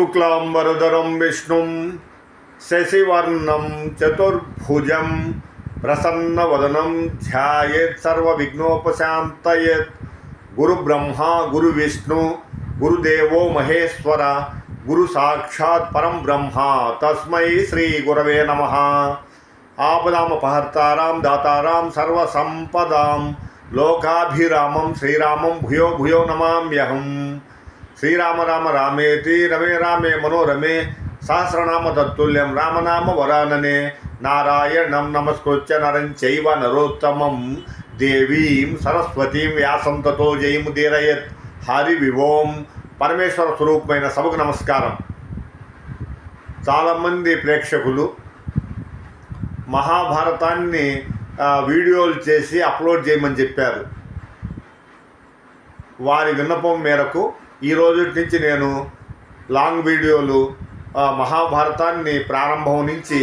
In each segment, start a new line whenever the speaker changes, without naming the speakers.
शुक्लांबरधरम विष्णु शशिवर्ण चतुर्भुज प्रसन्न वदनम ध्यानोपात गुरु ब्रह्मा गुरु विष्णु गुरुदेव महेश्वर गुरु साक्षात् परम ब्रह्मा। तस्म श्री गुरव नम। आपदापहर्ताराम दाताराम सर्वसंपदाम लोकाभिरामम श्रीरामम भूयो भूयो नमाम्यहम्। శ్రీరామ రామ రామేతి రమే రామే మనోరమే సహస్రనామ తత్తుల్యం రామనామ వరాననే. నారాయణం నమస్కృత్య నరం చైవ నరోత్తమం దేవీం సరస్వతీం వ్యాసం తతో జయముదీరయత్ హరి వివోం పరమేశ్వర స్వరూపమైన సభకు నమస్కారం. చాలామంది ప్రేక్షకులు మహాభారతాన్ని వీడియోలు చేసి అప్లోడ్ చేయమని చెప్పారు. వారి విన్నపం మేరకు ఈ రోజు నుంచి నేను లాంగ్ వీడియోలు మహాభారతాన్ని ప్రారంభం నుంచి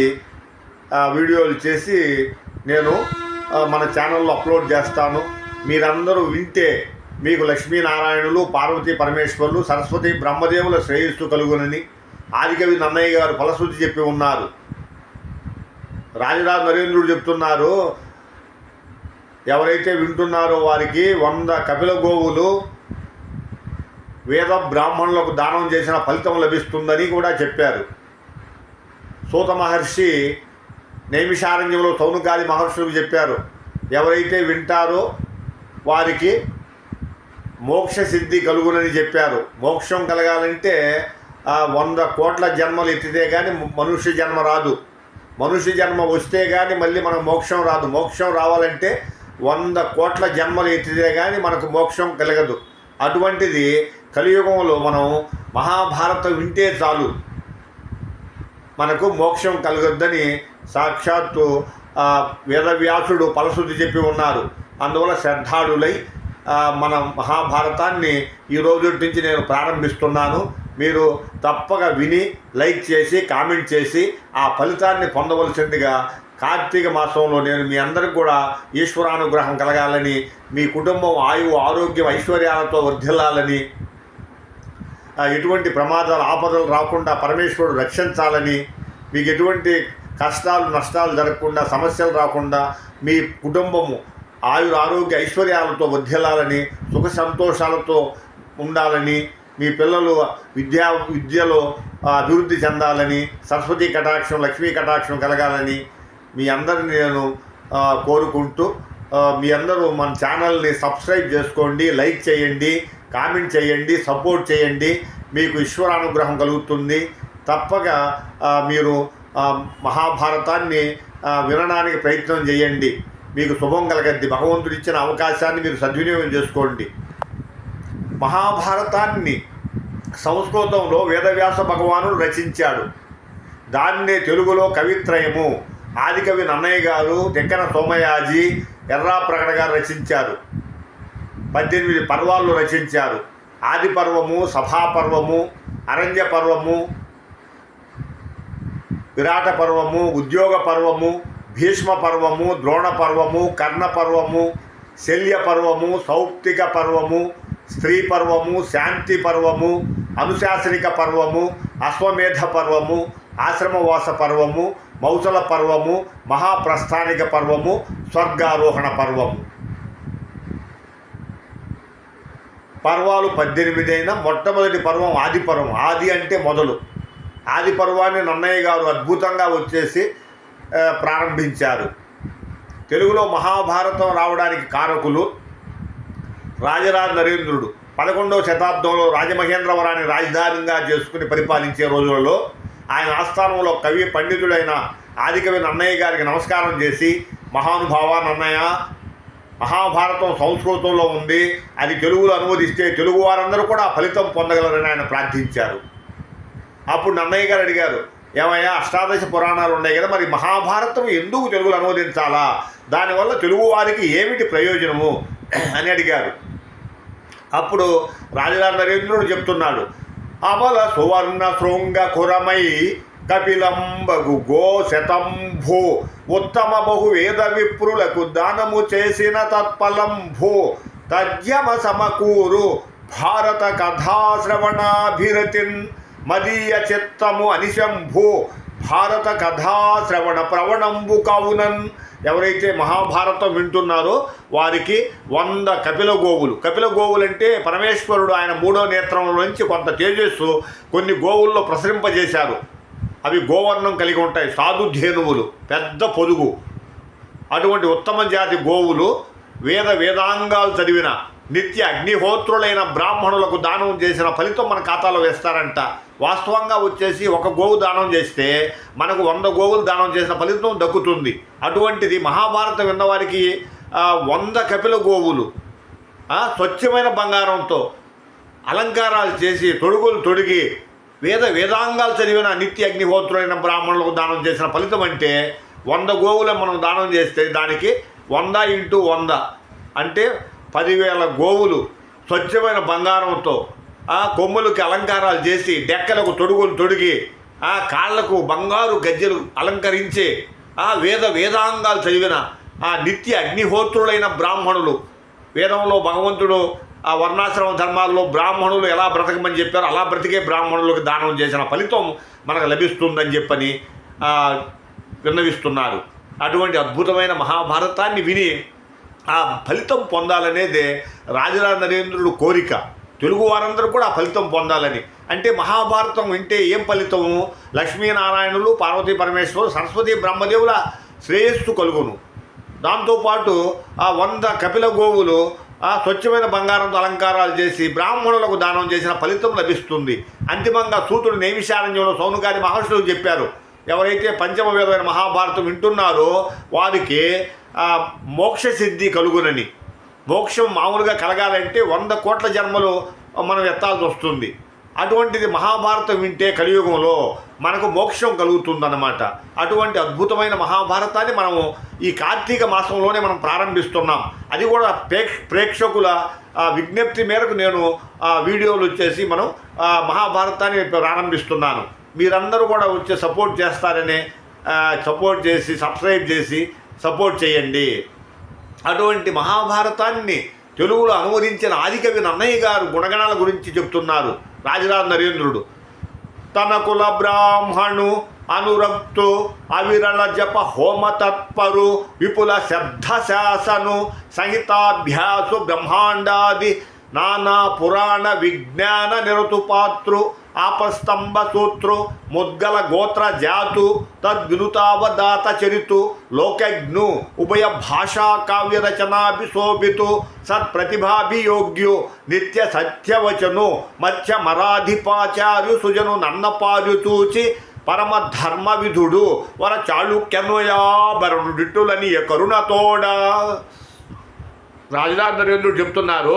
వీడియోలు చేసి నేను మన ఛానల్లో అప్లోడ్ చేస్తాను. మీరందరూ వింటే మీకు లక్ష్మీనారాయణులు పార్వతీ పరమేశ్వరులు సరస్వతి బ్రహ్మదేవుల శ్రేయస్సు కలుగునని ఆదికవి నన్నయ్య గారు ఫలశ్రుతి చెప్పి ఉన్నారు. రాజరాజు నరేంద్రుడు చెప్తున్నారు ఎవరైతే వింటున్నారో వారికి వంద కపిల గోవులు వేద బ్రాహ్మణులకు దానం చేసిన ఫలితం లభిస్తుందని కూడా చెప్పారు. సూత మహర్షి నైమిషారణ్యంలో సౌనుకాది మహర్షులకు చెప్పారు. ఎవరైతే వింటారో వారికి మోక్ష సిద్ధి కలుగునని చెప్పారు. మోక్షం కలగాలంటే వంద కోట్ల జన్మలు ఎత్తితే కానీ మనుష్య జన్మ రాదు. మనుష్య జన్మ వస్తే కానీ మళ్ళీ మనకు మోక్షం రాదు. మోక్షం రావాలంటే వంద కోట్ల జన్మలు ఎత్తితే కానీ మనకు మోక్షం కలగదు. అటువంటిది కలియుగంలో మనం మహాభారతం వింటే చాలు. మనకు మోక్షం కలగొద్దని సాక్షాత్తు వేదవ్యాసుడు ఫలశ్రుతి చెప్పి ఉన్నారు. అందువల్ల శ్రద్ధాళులై మన మహాభారతాన్ని ఈ రోజు నుంచి నేను ప్రారంభిస్తున్నాను. మీరు తప్పక విని లైక్ చేసి కామెంట్ చేసి ఆ ఫలితాన్ని పొందవలసిందిగా కార్తీక మాసంలో నేను మీ అందరికి కూడా ఈశ్వరానుగ్రహం కలగాలని మీ కుటుంబం ఆయువు ఆరోగ్యం ఐశ్వర్యాలతో వర్ధిల్లాలని ఎటువంటి ప్రమాదాలు ఆపదలు రాకుండా పరమేశ్వరుడు రక్షించాలని మీకు ఎటువంటి కష్టాలు నష్టాలు జరగకుండా సమస్యలు రాకుండా మీ కుటుంబము ఆయుర ఆరోగ్య ఐశ్వర్యాలతో వర్ధిల్లాలని సుఖ సంతోషాలతో ఉండాలని మీ పిల్లలు విద్యా విద్యలో అభివృద్ధి చెందాలని సరస్వతి కటాక్షం లక్ష్మీ కటాక్షం కలగాలని మీ అందరిని నేను కోరుకుంటూ మీ అందరూ మన ఛానల్ని సబ్స్క్రైబ్ చేసుకోండి లైక్ చేయండి కామెంట్ చేయండి సపోర్ట్ చేయండి. మీకు ఈశ్వరానుగ్రహం కలుగుతుంది. తప్పక మీరు మహాభారతాన్ని వినడానికి ప్రయత్నం చేయండి. మీకు శుభం కలగద్ది. భగవంతుడు ఇచ్చిన అవకాశాన్ని మీరు సద్వినియోగం చేసుకోండి. మహాభారతాన్ని సంస్కృతంలో వేదవ్యాస భగవానుడు రచించాడు. దాన్నే తెలుగులో కవిత్రయము. ఆదికవి నన్నయ్య గారు తెక్కన సోమయాజీ ఎర్రా ప్రకట గారు రచించారు. పద్దెనిమిది పర్వాలు రచించారు. ఆది పర్వము సభాపర్వము అరణ్య పర్వము విరాట పర్వము ఉద్యోగ పర్వము భీష్మ పర్వము ద్రోణ పర్వము కర్ణ పర్వము శల్య పర్వము సౌప్తిక పర్వము స్త్రీ పర్వము శాంతి పర్వము అనుశాసనిక పర్వము అశ్వమేధ పర్వము ఆశ్రమవాస పర్వము మౌసల పర్వము మహాప్రస్థానిక పర్వము స్వర్గారోహణ పర్వము. పర్వాలు పద్దెనిమిది అయిన మొట్టమొదటి పర్వం ఆది పర్వం. ఆది అంటే మొదలు. ఆది పర్వాన్ని నన్నయ్య గారు అద్భుతంగా వచ్చేసి ప్రారంభించారు. తెలుగులో మహాభారతం రావడానికి కారకులు రాజరాజ నరేంద్రుడు. పదకొండవ శతాబ్దంలో రాజమహేంద్రవరాన్ని రాజధానిగా చేసుకుని పరిపాలించే రోజులలో ఆయన ఆస్థానంలో కవి పండితుడైన ఆదికవి నన్నయ్య గారికి నమస్కారం చేసి మహానుభావ నన్నయ్య మహాభారతం సంస్కృతంలో ఉంది. అది తెలుగులో అనువదిస్తే తెలుగు వారందరూ కూడా ఫలితం పొందగలరని ఆయన ప్రార్థించారు. అప్పుడు నన్నయ్య గారు అడిగారు ఏమయ్యా అష్టాదశ పురాణాలు ఉన్నాయి కదా మరి మహాభారతం ఎందుకు తెలుగులో అనువదించాలా? దానివల్ల తెలుగు వారికి ఏమిటి ప్రయోజనము? అని అడిగారు. అప్పుడు రాజరాజ నరేంద్రుడు చెప్తున్నాడు అమల సువర్ణ శృంగ కురమై కపిలంబగు గో శతంభు. ఉత్తమ బహు వేద విప్రులకు దానము చేసిన తత్ఫలంభు. తజ్యమ సమకూరు భారత కథాశ్రవణాభిరతిన్ మదీయ చిత్తము అనిశంభు భారత కథా శ్రవణ ప్రవణంబు కావునన్ ఎవరైతే మహాభారతం వింటున్నారో వారికి వంద కపిల గోవులు. కపిల గోవులు అంటే పరమేశ్వరుడు ఆయన మూడో నేత్రంలో నుంచి కొంత తేజస్సు కొన్ని గోవుల్లో ప్రసరింపజేశారు. అవి గోవర్ణం కలిగి ఉంటాయి. సాధుధేనువులు పెద్ద పొదుగు అటువంటి ఉత్తమ జాతి గోవులు వేద వేదాంగాలు చదివిన నిత్య అగ్నిహోత్రులైన బ్రాహ్మణులకు దానం చేసిన ఫలితం మన ఖాతాలో వేస్తారంట. వాస్తవంగా వచ్చేసి ఒక గోవు దానం చేస్తే మనకు వంద గోవులు దానం చేసిన ఫలితం దక్కుతుంది. అటువంటిది మహాభారతం విన్నవారికి వంద కపిల గోవులు స్వచ్ఛమైన బంగారంతో అలంకారాలు చేసి తొడుగులు తొడిగి వేద వేదాంగాలు చదివిన నిత్య అగ్నిహోత్రులైన బ్రాహ్మణులకు దానం చేసిన ఫలితం అంటే వంద గోవులు మనం దానం చేస్తే దానికి వంద ఇంటూ వంద. అంటే పదివేల గోవులు స్వచ్ఛమైన బంగారంతో ఆ కొమ్ములకి అలంకారాలు చేసి డెక్కలకు తొడుగులు తొడిగి ఆ కాళ్ళకు బంగారు గజ్జెలు అలంకరించి ఆ వేద వేదాంగాలు చదివిన ఆ నిత్య అగ్నిహోత్రులైన బ్రాహ్మణులు వేదంలో భగవంతుడు ఆ వర్ణాశ్రమ ధర్మాల్లో బ్రాహ్మణులు ఎలా బ్రతకమని చెప్పారో అలా బ్రతికే బ్రాహ్మణులకు దానం చేసిన ఫలితం మనకు లభిస్తుందని చెప్పని విన్నవిస్తున్నారు. అటువంటి అద్భుతమైన మహాభారతాన్ని విని ఆ ఫలితం పొందాలనేదే రాజరా నరేంద్రుడు కోరిక. తెలుగు వారందరూ కూడా ఆ ఫలితం పొందాలని. అంటే మహాభారతం వింటే ఏం ఫలితము? లక్ష్మీనారాయణులు పార్వతీ పరమేశ్వరులు సరస్వతి బ్రహ్మదేవుల శ్రేయస్సు కలుగును. దాంతోపాటు ఆ వంద కపిల గోవులు ఆ స్వచ్ఛమైన బంగారంతో అలంకారాలు చేసి బ్రాహ్మణులకు దానం చేసిన ఫలితం లభిస్తుంది. అంతిమంగా సూతుడు నైమిషారణ్యంలో సౌనుగారి మహర్షులు చెప్పారు ఎవరైతే పంచమవేదమైన మహాభారతం వింటున్నారో వారికి మోక్ష సిద్ధి కలుగునని. మోక్షం మామూలుగా కలగాలంటే వంద కోట్ల జన్మలు మనం ఎత్తాల్సి వస్తుంది. అటువంటిది మహాభారతం వింటే కలియుగంలో మనకు మోక్షం కలుగుతుందన్నమాట. అటువంటి అద్భుతమైన మహాభారతాన్ని మనము ఈ కార్తీక మాసంలోనే మనం ప్రారంభిస్తున్నాం. అది కూడా ప్రేక్ష ప్రేక్షకుల విజ్ఞప్తి మేరకు నేను ఆ, వీడియోలు వచ్చేసి మనం మహాభారతాన్ని ప్రారంభిస్తున్నాను. మీరందరూ కూడా వచ్చి సపోర్ట్ చేస్తారని సపోర్ట్ చేసి సబ్స్క్రైబ్ చేసి సపోర్ట్ చేయండి. అటువంటి మహాభారతాన్ని తెలుగులో అనువదించిన ఆదికవి నన్నయ్య గారు గుణగణాల గురించి చెప్తున్నారు. రాజరాజు నరేంద్రుడు. తన కుల బ్రాహ్మణు అనురక్తు అవిరళ జప హోమ తత్పరు విపుల శబ్ద శాసను సంహితాభ్యాసు బ్రహ్మాండాది నానా పురాణ విజ్ఞాన నిరతుపాతృ ఆపస్తంభ సూత్రు ముద్గల గోత్ర జాతు తద్వినుతావదాత చరితు లోకజ్ఞు ఉభయ భాషా కావ్య రచనాభిశోభితు సత్ప్రతిభాభియోగ్యు నిత్య సత్యవచను మధ్య మరాధిపాచార్యు సుజను నన్నపారు చూచి పరమ ధర్మ విధుడు వర చాళుక్యనుయాభరణు డిట్టులని కరుణతోడ రాజరాజ నరేంద్రుడు చెప్తున్నారు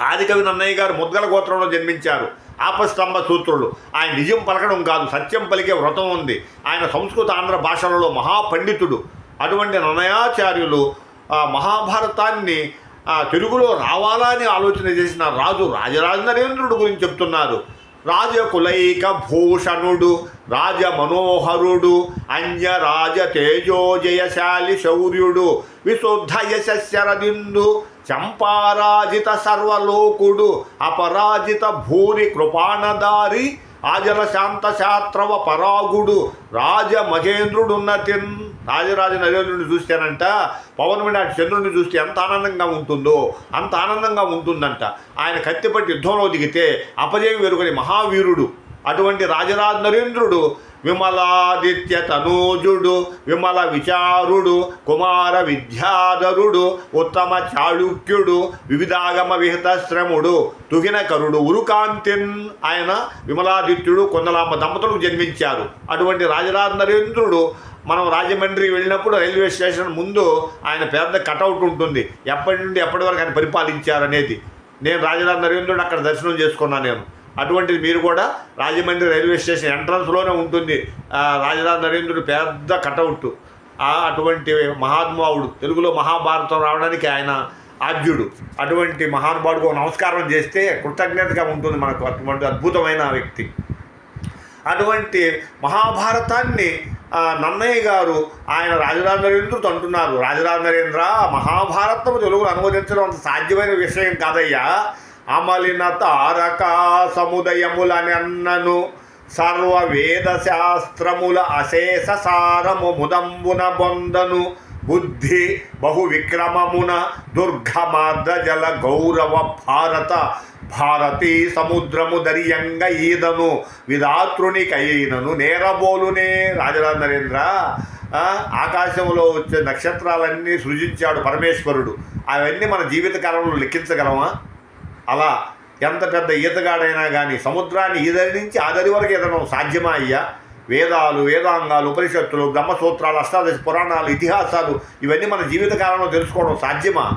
ఆదికవి నన్నయ్య గారు ముద్గల గోత్రంలో జన్మించారు. ఆపస్తంభ సూత్రులు. ఆయన నిజం పలకడం కాదు సత్యం పలికే వ్రతం ఉంది. ఆయన సంస్కృత ఆంధ్ర భాషలలో మహాపండితుడు. అటువంటి నన్నయాచార్యులు మహాభారతాన్ని తెలుగులో రావాలా అని ఆలోచన చేసిన రాజు రాజరాజ నరేంద్రుడు గురించి చెప్తున్నారు. రాజకులైక భూషణుడు రాజ మనోహరుడు అంజ రాజ తేజోజయశాలి శౌర్యుడు విశుద్ధ యశశరదిందు చంపారాజిత సర్వలోకుడు అపరాజిత భూరి కృపాణదారి ఆజల శాంత శాత్రవ పరాగుడు రాజ మహేంద్రుడున్నతిన్ రాజరాజ నరేంద్రుడిని చూస్తేనంట పవన్ వినాటి చంద్రుడిని చూస్తే ఎంత ఆనందంగా ఉంటుందో అంత ఆనందంగా ఉంటుందంట. ఆయన కత్తిపట్టి యుద్ధంలో దిగితే అపజయం వెరుగని మహావీరుడు అటువంటి రాజరాజ నరేంద్రుడు విమలాదిత్య తనూజుడు విమల విచారుడు కుమార విద్యాధరుడు ఉత్తమ చాళుక్యుడు వివిధాగమ విహిత శ్రముడు తుగినకరుడు ఉరుకాంతిన్ ఆయన విమలాదిత్యుడు కొందలాంబ దంపతులకు జన్మించారు. అటువంటి రాజరాజ నరేంద్రుడు మనం రాజమండ్రి వెళ్ళినప్పుడు రైల్వే స్టేషన్ ముందు ఆయన పెద్ద కటౌట్ ఉంటుంది. ఎప్పటి నుండి ఎప్పటి వరకు ఆయన పరిపాలించారనేది నేను రాజధాని నరేంద్రుడు అక్కడ దర్శనం చేసుకున్నాను నేను. అటువంటిది మీరు కూడా రాజమండ్రి రైల్వే స్టేషన్ ఎంట్రన్స్లోనే ఉంటుంది. రాజధాని నరేంద్రుడు పెద్ద కటౌట్. అటువంటి మహాత్మావుడు తెలుగులో మహాభారతం రావడానికి ఆయన ఆద్యుడు. అటువంటి మహానుభావుడికి నమస్కారం చేస్తే కృతజ్ఞతగా ఉంటుంది మనకు. అటువంటి అద్భుతమైన వ్యక్తి. అటువంటి మహాభారతాన్ని నన్నయ్య గారు ఆయన రాజరాజ నరేంద్రుడు అంటున్నారు. రాజరాజ నరేంద్ర మహాభారతం తెలుగులో అనువదించడం అంత సాధ్యమైన విషయం కాదయ్యా. అమలిన తారక సముదయములనెన్నను సర్వ వేద శాస్త్రముల అశేష సారము ముదంబున బొందను బుద్ధి బహు విక్రమమున దుర్గమాద్ర జల గౌరవ భారత. భారతీ సముద్రము దరియంగ ఈదను విధాతృనికైనను నేరబోలునే రాజరాజ నరేంద్ర. ఆకాశంలో వచ్చే నక్షత్రాలన్నీ సృజించాడు పరమేశ్వరుడు. అవన్నీ మన జీవిత కాలంలో లెక్కించగలమా? అలా ఎంత పెద్ద ఈతగాడైనా కానీ సముద్రాన్ని ఈదరి నుంచి ఆదరి వరకు ఈదడం సాధ్యమా అయ్యా? వేదాలు వేదాంగాలు ఉపనిషత్తులు బ్రహ్మసూత్రాలు అష్టాదశ పురాణాలు ఇతిహాసాలు ఇవన్నీ మన జీవిత కాలంలో తెలుసుకోవడం సాధ్యమా?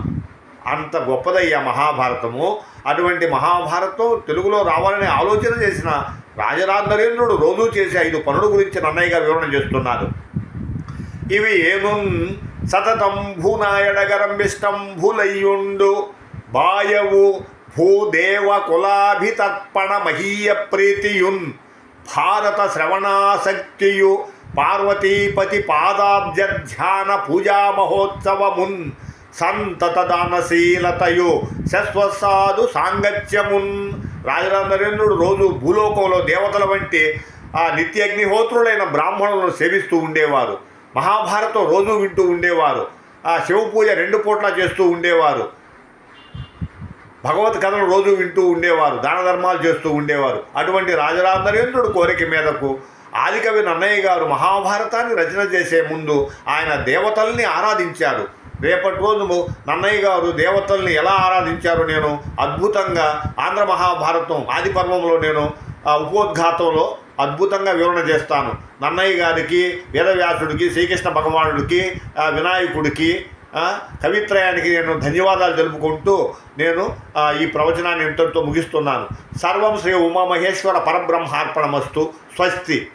అంత గొప్పదయ్యా మహాభారతము. అటువంటి మహాభారతం తెలుగులో రావాలని ఆలోచన చేసిన రాజరాజ నరేంద్రుడు రోజూ చేసే ఐదు పనుల గురించి నన్నయ్య గారు వివరణ చేస్తున్నారు. ఇవి ఏనున్ సతతం భూనాయడగరంబిష్టంభులయ్యుండు బాయవు భూదేవ కులాభితర్పణ మహీయ ప్రీతియున్. భారత శ్రవణాసక్తియు పార్వతీపతి పాదాబ్జ ధ్యాన పూజా మహోత్సవమున్ సంతత దానశీలతయు శశ్వసాధు సాంగత్యమున్ రాజరాజ నరేంద్రుడు రోజు భూలోకంలో దేవతల వంటి ఆ నిత్య అగ్నిహోత్రులైన బ్రాహ్మణులను సేవిస్తూ ఉండేవారు. మహాభారతం రోజు వింటూ ఉండేవారు. ఆ శివపూజ రెండు పూట్ల చేస్తూ ఉండేవారు. భగవత్ కథలు రోజు వింటూ ఉండేవారు దాన ధర్మాలు చేస్తూ ఉండేవారు. అటువంటి రాజరాజనరేంద్రుడు కోరిక మీదకు ఆదికవి నన్నయ్య గారు మహాభారతాన్ని రచన చేసే ముందు ఆయన దేవతల్ని ఆరాధించారు. రేపటి రోజు నన్నయ్య గారు దేవతల్ని ఎలా ఆరాధించారో నేను అద్భుతంగా ఆంధ్ర మహాభారతం ఆది పర్వంలో నేను ఉపోద్ఘాతంలో అద్భుతంగా వివరణ చేస్తాను. నన్నయ్య గారికి వేదవ్యాసుడికి శ్రీకృష్ణ భగవానుడికి వినాయకుడికి కవిత్రయానికి నేను ధన్యవాదాలు తెలుపుకుంటూ నేను ఈ ప్రవచనాన్ని ఇంతటితో ముగిస్తున్నాను. సర్వం శ్రీ ఉమామహేశ్వర పరబ్రహ్మార్పణమస్తు. స్వస్తి.